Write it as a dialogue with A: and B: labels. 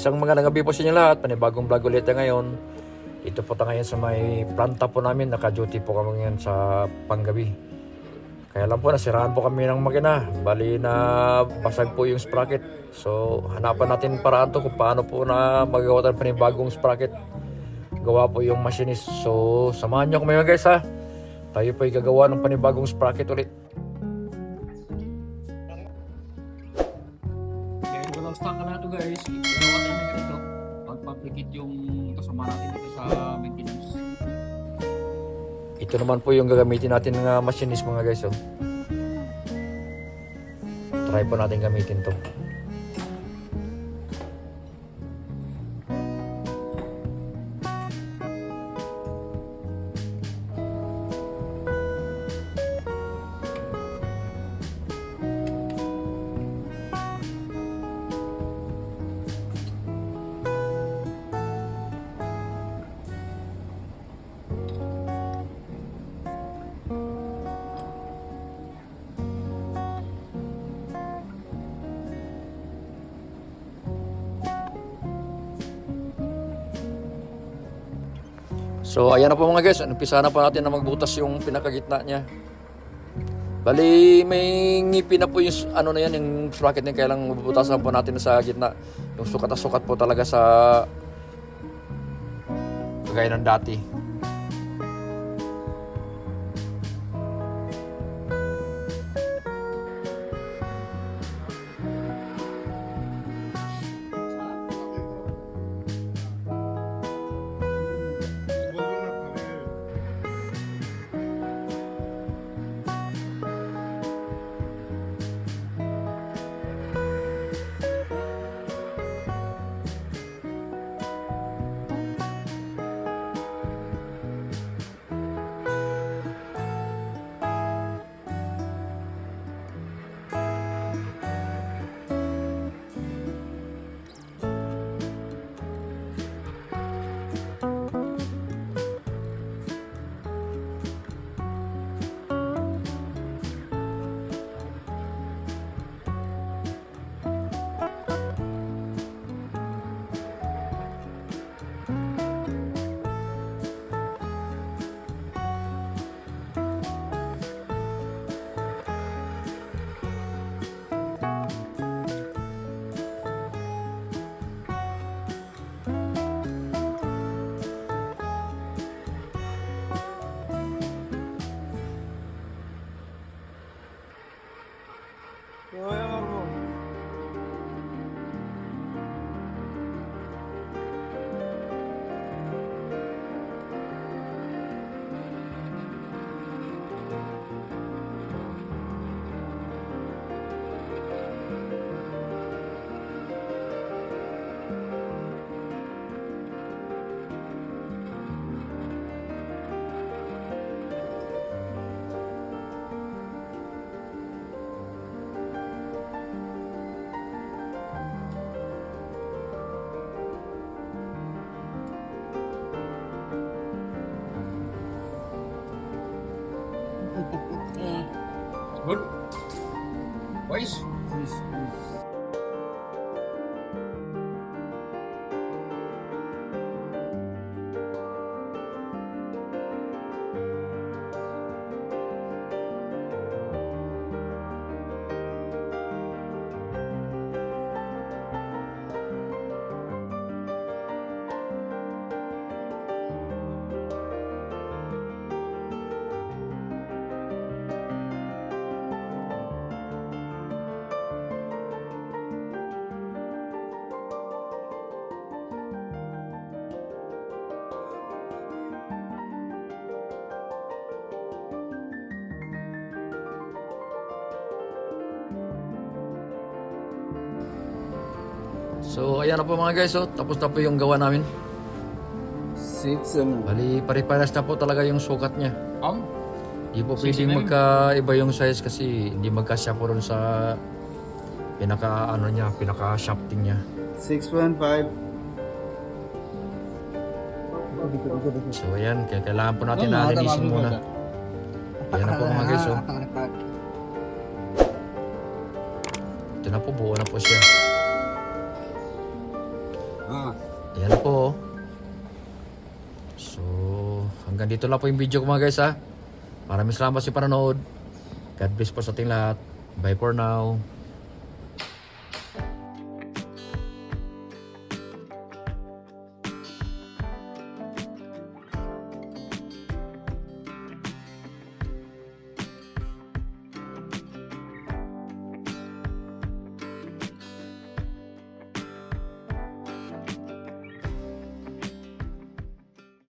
A: Isang mga gabi po sa inyo lahat, panibagong vlog ulit na ngayon. Dito po ngayon sa may planta po namin, naka-duty po kami ngayon sa panggabi. Kaya lang po, nasiraan po kami ng makina. Bali na basag po yung sprocket. So, hanapan natin paraan to kung paano po na magawa tayo ng panibagong sprocket. Gawa po yung machinist. So, samahan nyo kami guys ha. Tayo po gagawa ng panibagong sprocket ulit.
B: Walang stock na ito guys, ginawa tayo ng ganito. Pagpaplikit yung kasama natin dito sa maintenance.
A: Ito naman po yung gagamitin natin ng uh, machinist mga guys. Oh. Try po natin gamitin to. So ayan na po mga guys, umpisa na po natin na magbutas yung pinakagitna niya. Bali may ngipin na po yung ano na yan, yung sprocket niya, kaya lang po natin sa gitna. Yung sukat na sukat po talaga sa kagaya ng dati. 我要。
B: Good. Wise. Yes, yes.
A: So ayan na po mga guys, oh. tapos na po yung gawa namin.
C: Six ano?
A: Bali pare-pares na po talaga yung sukat niya.
B: Um,
A: Di po
B: Six
A: pwedeng
B: mm.
A: magkaiba yung size kasi hindi magkasya po ron sa pinaka ano niya, pinaka shafting niya.
C: 6.5
A: So ayan, kaya kailangan po natin na alinisin muna. Ayan na po mga guys, oh. Ito na po, buo na po siya. Ah. Ayan po. Oh. So, hanggang dito lang po yung video ko mga guys ha. Maraming salamat sa panonood. God bless po sa ating lahat. Bye for now.